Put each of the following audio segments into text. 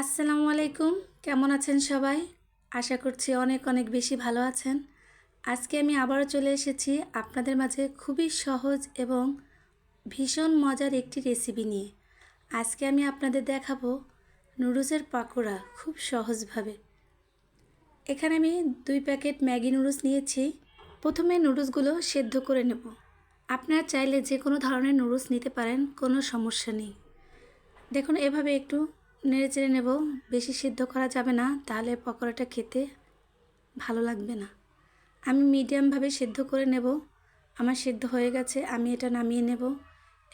আসসালামু আলাইকুম। কেমন আছেন সবাই? আশা করছি অনেক অনেক বেশি ভালো আছেন। আজকে আমি আবারও চলে এসেছি আপনাদের মাঝে খুবই সহজ এবং ভীষণ মজার একটি রেসিপি নিয়ে। আজকে আমি আপনাদের দেখাবো নুডলসের পাকোড়া খুব সহজভাবে। এখানে আমি দুই প্যাকেট ম্যাগি নুডলস নিয়েছি। প্রথমে নুডলসগুলো সেদ্ধ করে নেব। আপনারা চাইলে যে কোনো ধরনের নুডলস নিতে পারেন, কোনো সমস্যা নেই। দেখুন, এভাবে একটু নেড়ে চেড়ে নেব। বেশি সিদ্ধ করা যাবে না, তাহলে পকোড়াটা খেতে ভালো লাগবে না। আমি মিডিয়ামভাবে সিদ্ধ করে নেব। আমার সিদ্ধ হয়ে গেছে, আমি এটা নামিয়ে নেব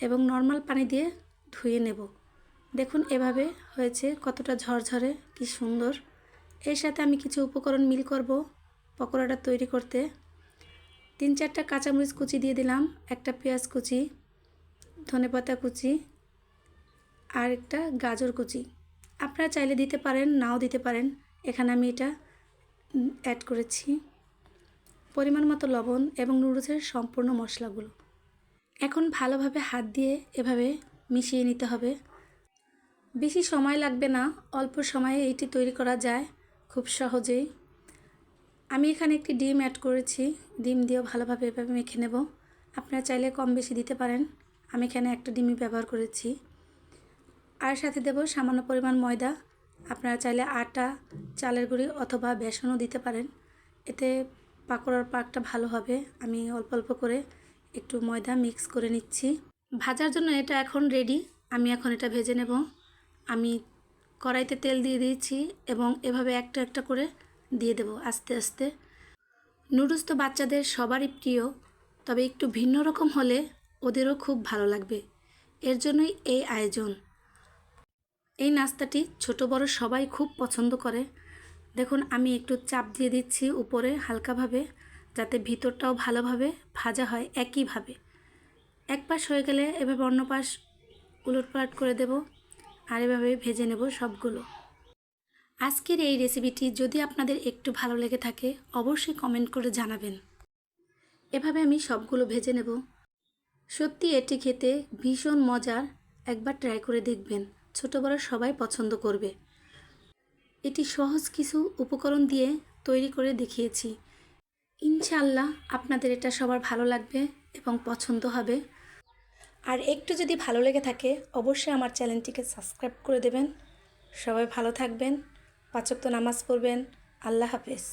এবং নর্মাল পানি দিয়ে ধুয়ে নেব। দেখুন, এভাবে হয়েছে, কতটা ঝরঝরে, কি সুন্দর। এর সাথে আমি কিছু উপকরণ মিল করব পকোড়াটা তৈরি করতে। তিন চারটা কাঁচামরিচ কুচি দিয়ে দিলাম, একটা পেঁয়াজ কুচি, ধনেপাতা কুচি আর একটা গাজর কুচি। আপনারা চাইলে দিতে পারেন, নাও দিতে পারেন। এখানে আমি এটা অ্যাড করেছি। পরিমাণ মতো লবণ এবং নুডলসের সম্পূর্ণ মশলাগুলো। এখন ভালোভাবে হাত দিয়ে এভাবে মিশিয়ে নিতে হবে। বেশি সময় লাগবে না, অল্প সময়ে এটি তৈরি করা যায় খুব সহজেই। আমি এখানে একটি ডিম অ্যাড করেছি। ডিম দিয়েও ভালোভাবে এভাবে মেখে নেব। আপনারা চাইলে কম বেশি দিতে পারেন। আমি এখানে একটা ডিমই ব্যবহার করেছি। আর সাথে দেব সামান্য পরিমাণ ময়দা। আপনারা চাইলে আটা, চালের গুঁড়ি অথবা বেসনও দিতে পারেন। এতে পাকোড়ার পাকটা ভালো হবে। আমি অল্প অল্প করে একটু ময়দা মিক্স করে নিচ্ছি। ভাজার জন্য এটা এখন রেডি আমি এখন এটা ভেজে নেব। আমি কড়াইতে তেল দিয়ে দিয়েছি এবং এভাবে একটা একটা করে দিয়ে দেব আস্তে আস্তে। নুডলস তো বাচ্চাদের সবারই প্রিয়, তবে একটু ভিন্ন রকম হলে ওদেরও খুব ভালো লাগবে। এর জন্যই এই আয়োজন। এই নাস্তাটি ছোট বড় সবাই খুব পছন্দ করে। দেখুন, আমি একটু চাপ দিয়ে দিচ্ছি উপরে হালকাভাবে যাতে ভিতরটাও ভালোভাবে ভাজা হয় একইভাবে। এক পাশ হয়ে গেলে এভাবে অন্য পাশ উলটপালট করে দেব আর এভাবে ভেজে নেব সবগুলো। আজকের এই রেসিপিটি যদি আপনাদের একটু ভালো লেগে থাকে, অবশ্যই কমেন্ট করে জানাবেন। এভাবে আমি সবগুলো ভেজে নেব। সত্যি এটি খেতে ভীষণ মজার, একবার ট্রাই করে দেখবেন। ছোট বড় সবাই পছন্দ করবে। এটি সহজ কিছু উপকরণ দিয়ে তৈরি করে দেখিয়েছি। ইনশাল্লাহ আপনাদের এটা সবার ভালো লাগবে এবং পছন্দ হবে। আর একটু যদি ভালো লেগে থাকে, অবশ্যই আমার চ্যানেলটিকে সাবস্ক্রাইব করে দেবেন। সবাই ভালো থাকবেন পাচক তো নামাজ পড়বেন। আল্লাহ হাফেজ।